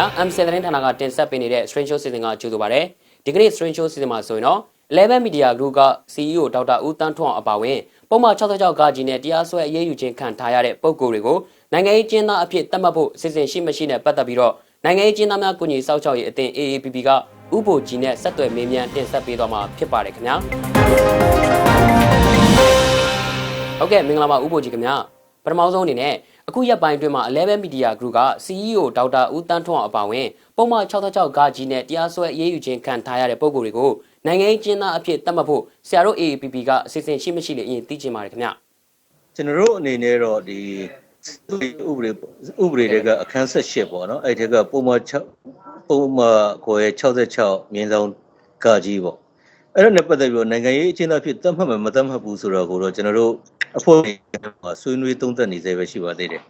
ဗျာ M7 သတင်းဌာနကတင်ဆက်ပေးနေတဲ့ String Show Season ကကြိုဆိုပါရစေဒီကနေ့ String Show Season မှာဆိုရင်တော့11 Media Group က CEO ဒေါက်တာဦးတန်းထွန်းအောင်အပါအဝင်ပုံမှန်66ကကြီးနဲ့တရားစွဲအရေးယူခြင်းခံထားရတဲ့ပုံကိုယ်တွေကိုနိုင်ငံရေးကျင်းသားအဖြစ်သတ်မှတ်ဖို့စီစဉ်ရှိမရှိနဲ့ပတ်သက်ပြီးတော့နိုင်ငံရေးကျင်းသားများကုညီစောက်ချောက်ရေးအသင်း AAPP ကဥပိုလ်ကြီးနဲ့ဆက်သွယ်မေးမြန်းတင်ဆက်ပေးသွားမှာဖြစ်ပါတယ်ခင်ဗျာဟုတ်ကဲ့မင်္ဂလာပါဥပိုလ်ကြီးခင်ဗျာ ပထမဆုံးအနေနဲ့အခုရက်ပိုင်းအတွင်းမှာ11 Media Group က CEO ဒေါက်တာဦးတန်းထွန်းအောင်အပါအဝင်ပုံမှန်66ကကြီးနဲ့တရားစွဲအရေးယူခြင်းခံထားရတဲ့ပုံကိုယ်တွေကိုနိုင်ငံရေးကျင်းသားအဖြစ်သတ်မှတ်ဖို့ဆရာတို့ AAPP ကအစီအစဉ်ရှိမရှိလေအရင်သိချင်ပါတယ်ခင်ဗျာကျွန်တော်တို့အနေနဲ့တော့ဒီဥပဒေဥပဒေတွေကအခန်းဆက်၈ပေါ့နော်အဲ့ဒီကပုံမှန်6ပုံမှန်ကိုရဲ့66မြင်းဆောင်ကကြီးပေါ့ အဲ့ဒါနဲ့ပတ်သက်ပြီးတော့နိုင်ငံရေးအချင်းသားဖြစ်သတ်မှတ်မယ်မသတ်မှတ်ဘူးဆိုတော့ကိုတော့ကျွန်တော်တို့အဖွဲ့မှာဆွေးနွေးသုံးသပ်နေသေးပဲရှိပါသေးတယ်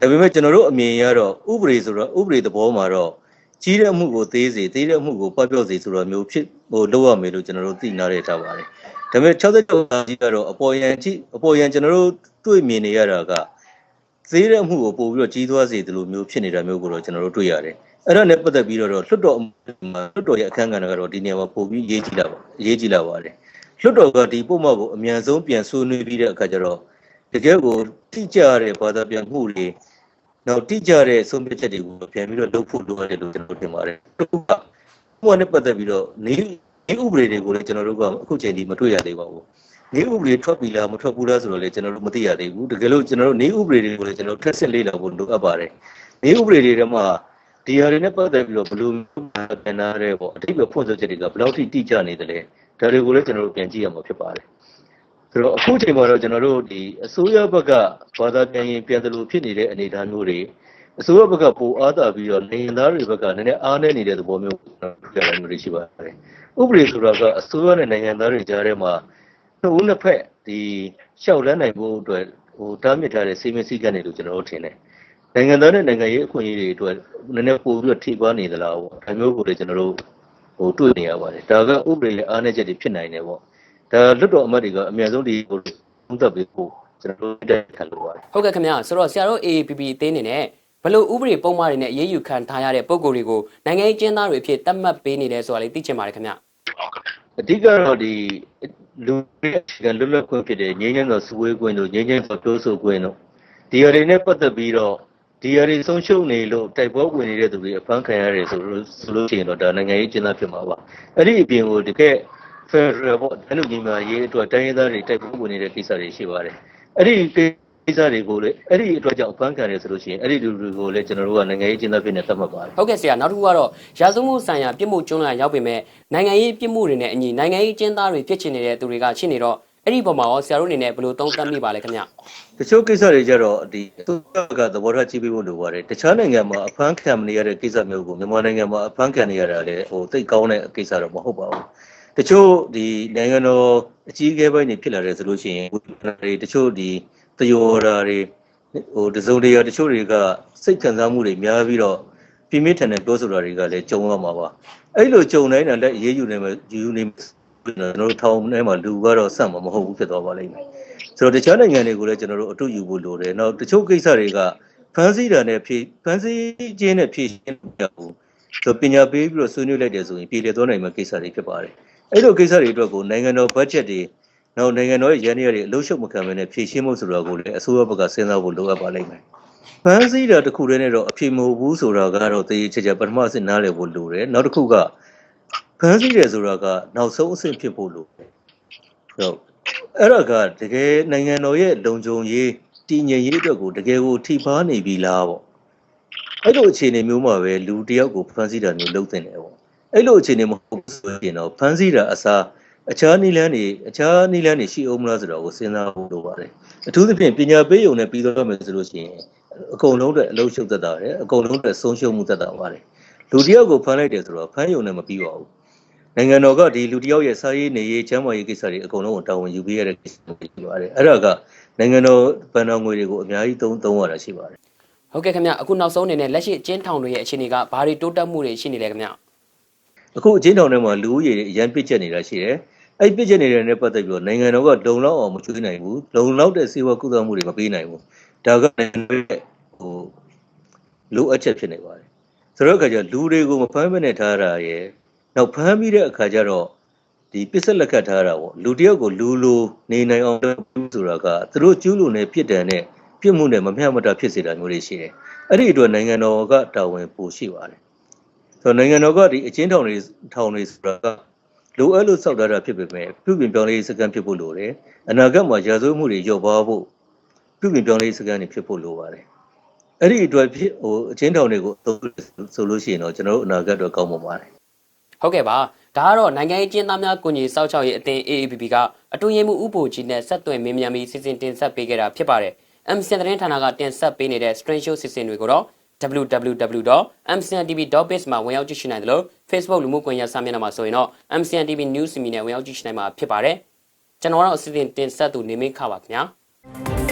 ဒါပေမဲ့ကျွန်တော်တို့အမြင်ရတော့ဥပဒေဆိုတော့ဥပဒေသဘောမှာတော့ကြီးတဲ့အမှုကိုသေးစေသေးတဲ့အမှုကိုပပျော့စေဆိုတော့မျိုးဖြစ်ဟိုလုပ်ရမယ်လို့ကျွန်တော်တို့သိနားရထားပါတယ်ဒါပေမဲ့66ကြီးကတော့အပေါ်ယံကြည့်အပေါ်ယံကျွန်တော်တို့တွေ့မြင်နေရတာကသေးတဲ့အမှုကိုပို့ပြီးတော့ကြီးသွားစေတယ်လို့မျိုးဖြစ်နေတာမျိုးကိုတော့ကျွန်တော်တို့တွေ့ရတယ် အဲ့ဒါနဲ့ပတ်သက်ပြီးတော့လွှတ်တော်မှာလွှတ်တော်ရဲ့အခန်းကဏ္ဍကတော့ဒီနေရာမှာပို့ပြီးရေးကြည့်လာပါရေးကြည့်လာပါတယ်လွှတ်တော်ကဒီပုံမှန်ကိုအမြန်ဆုံးပြန်ဆွေးနွေးပြီးတဲ့အခါကျတော့တကယ်ကိုတိကျတဲ့ဘာသာပြန်မှုတွေနောက်တိကျတဲ့ဆုံးဖြတ်ချက်တွေကိုပြန်ပြီးတော့လုပ်ဖို့လိုရတယ်လို့ကျွန်တော်တို့ထင်ပါတယ်။တစ်ခုကဘုရားနဲ့ပတ်သက်ပြီးတော့နေနေဥပဒေတွေကိုလည်းကျွန်တော်တို့ကအခုချိန်ထိမတွေ့ရသေးပါဘူး။နေဥပဒေထွက်ပြီလားမထွက်ဘူးလားဆိုတော့လည်းကျွန်တော်တို့မသိရသေးဘူး။တကယ်လို့ကျွန်တော်တို့နေဥပဒေတွေကိုလည်းကျွန်တော်ထက်ဆင့်လေ့လာဖို့လိုအပ်ပါတယ်။နေဥပဒေတွေထဲမှာ ဒီဟာတွေနဲ့ပတ်သက်ပြီးတော့ဘယ်လိုပြန်လာတဲ့ပေါ့အတိတ်ကဖွင့်ဆိုချက်တွေကဘယ်လောက်ထိတိကျနေသလဲဒါတွေကိုလည်းကျွန်တော်တို့ပြန်ကြည့်ရမှာဖြစ်ပါတယ်။ဆိုတော့အခုချိန်မှာတော့ကျွန်တော်တို့ဒီအစိုးရဘက်ကဘာသာပြန်ရင်ပြန်တယ်လို့ဖြစ်နေတဲ့အနေအထားမျိုးတွေအစိုးရဘက်ကပိုအားတာပြီးတော့နေသားတွေဘက်ကနည်းနည်းအားနည်းနေတဲ့သဘောမျိုးကျွန်တော်တို့ကြားရမျိုးတွေရှိပါတယ်။ဥပဒေဆိုတာကအစိုးရနဲ့နိုင်ငံသားတွေကြားထဲမှာနှစ်ဦးနှစ်ဖက်ဒီရှောက်လန်းနိုင်ဖို့အတွက်ဟိုတားမြစ်ထားတဲ့စီမံစည်းကမ်းတွေလို့ကျွန်တော်တို့ထင်တယ်။ နိုင်ငံသားနဲ့နိုင်ငံရေးအခွင့်အရေးတွေအတွက်နည်းနည်းပိုပြီးတော့ထိပါနေသလားပေါ့။ဒါမျိုးကိုလည်းကျွန်တော်တို့ဟိုတွေ့နေရပါတယ်။ဒါကဥပဒေရဲ့အားနည်းချက်တွေဖြစ်နိုင်တယ်ပေါ့။ဒါလွတ်တော်အမတ်တွေကအများဆုံးဒီဟိုသုံးသပ်ပေးဖို့ကျွန်တော်တို့တက်ခံလိုပါတယ်ဟုတ်ကဲ့ခင်ဗျာဆိုတော့ဆရာတို့ AAPP အသင်းအနေနဲ့ဘလို့ဥပဒေပုံမှားတွေနဲ့အရေးယူခံထားရတဲ့ပုံကိုယ်တွေကိုနိုင်ငံရေးကျင်းသားတွေအဖြစ်သတ်မှတ်ပေးနေတယ်ဆိုတာလေးသိချင်ပါတယ်ခင်ဗျာအဓိကတော့ဒီလူတွေအခြေခံလွတ်လပ်ခွင့်ဖြစ်တဲ့ငြိမ်းချမ်းသောစုဝေးခွင့်တို့ငြိမ်းချမ်းသောပြောဆိုခွင့်တို့ဒီအရာတွေနဲ့ပတ်သက်ပြီးတော့ ဒီအရာတွေဆုံးရှုံးနေလို့တိုက်ပွဲဝင်နေတဲ့သူတွေအဖမ်းခံရတယ်ဆိုလို့ဆိုလို့ရှိရင်တော့ဒါနိုင်ငံရေးကျင်းသားဖြစ်မှာပါအဲ့ဒီအပြင်ကိုတကယ် Federal ပေါ့တနုညီမရေးအတွက်တိုင်းရင်းသားတွေတိုက်ပွဲဝင်နေတဲ့ကိစ္စတွေရှိပါတယ်အဲ့ဒီကိစ္စတွေကိုလည်းအဲ့ဒီအတွက်ကြောင့်အဖမ်းခံရဆိုလို့ရှိရင်အဲ့ဒီလူတွေကိုလည်းကျွန်တော်တို့ကနိုင်ငံရေးကျင်းသားဖြစ်နေသတ်မှတ်ပါတယ်ဟုတ်ကဲ့ဆရာနောက်တစ်ခုကတော့ရာဇဝမှုဆိုင်ရာပြစ်မှုကျွန်းလာရောက်ပေမဲ့နိုင်ငံရေးပြစ်မှုတွေနဲ့အညီနိုင်ငံရေးကျင်းသားတွေဖြစ်ချင်နေတဲ့သူတွေကရှိနေတော့ အဲ့ဒီပုံမှာရောဆရာတို့အနေနဲ့ဘယ်လိုသုံးသပ်မိပါလဲခင်ဗျာတချို့ကိစ္စတွေကြတော့ဒီသူကသဘောထားကြည့်ပြီးဖို့လိုပါတယ်တခြားနိုင်ငံမှာအဖမ်းခံမနေရတဲ့ကိစ္စမျိုးကိုမြန်မာနိုင်ငံမှာအဖမ်းခံနေရတာလေဟိုသိကောင်းတဲ့ကိစ္စတော့မဟုတ်ပါဘူးတချို့ဒီနိုင်ငံတော်အကြီးအကဲပိုင်းတွေဖြစ်လာတယ်ဆိုလို့ရှိရင်ဒီတချို့ဒီတယောရာတွေဟိုတစုံတရာတချို့တွေကစိတ်ခံစားမှုတွေများပြီးတော့ပြင်းပြထန်တဲ့ပြောဆိုတာတွေကလည်းကြုံရမှာပါအဲ့လိုကြုံတိုင်းတော့လက်အေးယူနေမှာယူနေ ကျွန်တော်တို့ထောင်ထဲမှာလူကတော့စက်မှာမဟုတ်ဘူးဖြစ်သွားပါလိမ့်မယ်ဆိုတော့တခြားနိုင်ငံတွေကိုလည်းကျွန်တော်တို့အတူယူဖို့လိုတယ်။နောက်တချို့ကိစ္စတွေကဖန်ဆီးတာနဲ့ဖြည့်ဖန်ဆီးခြင်းနဲ့ဖြည့်ရှင်းရဘူး။ဆိုပညာပေးပြီးတော့ဆွေးနွေးလိုက်တယ်ဆိုရင်ပြည်လေသွားနိုင်မယ့်ကိစ္စတွေဖြစ်ပါတယ်။အဲ့လိုကိစ္စတွေအတွက်ကိုနိုင်ငံတော်ဘတ်ဂျက်တွေနောက်နိုင်ငံတော်ရဲ့ရန်ရည်တွေအလို့ရှုပ်မခံဘဲနဲ့ဖြည့်ရှင်းဖို့ဆိုတော့ကိုလည်းအစိုးရဘက်ကစဉ်းစားဖို့လိုအပ်ပါလိမ့်မယ်။ဖန်ဆီးတာတစ်ခုတည်းနဲ့တော့အဖြေမဟုတ်ဘူးဆိုတာကတော့တည်ချေချာပထမအဆင့်နားလည်ဖို့လိုတယ်။နောက်တစ်ခုက ဖန်ဆီးတယ်ဆိုတာကနောက်ဆုံးအဆင့်ဖြစ်ဖို့လိုတယ်။ဟုတ်အဲ့ဒါကတကယ်နိုင်ငံတော်ရဲ့လုံခြုံရေးတည်ငြိမ်ရေးအတွက်ကိုတကယ်ကိုထိပါနေပြီလားပေါ့အဲ့လိုအခြေအနေမျိုးမှာပဲလူတစ်ယောက်ကိုဖမ်းဆီးတာမျိုးလုပ်တင်တယ်ပေါ့အဲ့လိုအခြေအနေမဟုတ်ဘူးဆိုရင်တော့ဖမ်းဆီးတာအစားအခြားနီလန်းတွေအခြားနီလန်းတွေရှိအောင်မလားဆိုတော့ကိုစဉ်းစားဖို့လိုပါတယ်အထူးသဖြင့်ပညာပေးရုံနဲ့ပြီးသွားမယ်ဆိုလို့ရှိရင်အကုန်လုံးအတွက်အလုံးရှုပ်သက်တာတယ်အကုန်လုံးအတွက်ဆုံးရှုံးမှုသက်တာပါတယ်လူတစ်ယောက်ကိုဖမ်းလိုက်တယ်ဆိုတော့ဖမ်းရုံနဲ့မပြီးပါဘူး နိုင်ငံတော်ကဒီလူတစ်ယောက်ရဲ့စာရေးနေရေးချမ်းသာရေးကိစ္စတွေအကုန်လုံးကိုတာဝန်ယူပေးရတဲ့ကိစ္စတွေရှိပါတယ်အဲ့ဒါကနိုင်ငံတော်ဗန်တော်ငွေတွေကိုအများကြီးသုံးသုံးရတာရှိပါတယ်ဟုတ်ကဲ့ခင်ဗျာအခုနောက်ဆုံးအနေနဲ့လက်ရှိအကျဉ်းထောင်တွေရဲ့အခြေအနေကဘာတွေတိုးတက်မှုတွေရှိနေလဲခင်ဗျာအခုအချင်းတောင်ထဲမှာလူဦးရေတွေအရန်ပစ်ချက်နေတာရှိတယ်အဲ့ပစ်ချက်နေတဲ့နဲ့ပတ်သက်ပြီးတော့နိုင်ငံတော်ကလုံလောက်အောင်မချွေးနိုင်ဘူးလုံလောက်တဲ့စေဝါကုသမှုတွေမပေးနိုင်ဘူးဒါကနိုင်ငံရဲ့ဟိုလိုအပ်ချက်ဖြစ်နေပါတယ်ဆိုတော့အခါကျလူတွေကိုမဖမ်းမနဲ့ထားတာရယ် နောက်ဖမ်းပြီးတဲ့အခါကျတော့ဒီပစ္စက်လက်ခတ်ထားတာပေါ့လူတစ်ယောက်ကိုလူလိုနေနိုင်အောင်လုပ်ဆိုတာကသူတို့ကျူးလွန်တဲ့ပြစ်ဒဏ်နဲ့ပြစ်မှုနဲ့မမျှမတဖြစ်စေတာမျိုးတွေရှိတယ်အဲ့ဒီအတွက်နိုင်ငံတော်ကတာဝန်ပိုရှိပါတယ်ဆိုတော့နိုင်ငံတော်ကဒီအချင်းထောင်တွေထောင်တွေဆိုတာကလိုအပ်လို့စောက်ထားတာဖြစ်ပေမဲ့ပြုပြင်ပြောင်းလဲရေးစကန်ဖြစ်ဖို့လိုတယ်အနာဂတ်မှာရာဇဝတ်မှုတွေလျော့ပါဖို့ပြုပြင်ပြောင်းလဲရေးစကန်တွေဖြစ်ဖို့လိုပါတယ်အဲ့ဒီအတွက်ဖြစ်ဟိုအချင်းတောင်တွေကိုအသုံးဆိုလို့ရှိရင်တော့ကျွန်တော်တို့အနာဂတ်တော့ကောင်းမှာပါတယ် ဟုတ်ကဲ့ပါဒါကတော့နိုင်ငံရေးကျင်းသားများကုညီစောက်ချောက်ရေးအသင်း AAPP ကအတူရင်မှုဥပိုလ်ကြီးနဲ့ဆက်သွယ်မင်းမြန်ပြီးစီစဉ်တင်ဆက်ပေးခဲ့တာဖြစ်ပါတယ် MCN သတင်းဌာနကတင်ဆက်ပေးနေတဲ့ Strange Show စီစဉ်တွေကိုတော့ www.mcntv.biz မှာဝင်ရောက်ကြည့်ရှုနိုင်တယ်လို့ Facebook လူမှုကွန်ရက်စာမျက်နှာမှာဆိုရင်တော့ MCNTV News မီနဲ့ဝင်ရောက်ကြည့်ရှုနိုင်မှာဖြစ်ပါတယ်ကျွန်တော်ကတော့အစီအစဉ်တင်ဆက်သူနေမင်းခပါခင်ဗျာ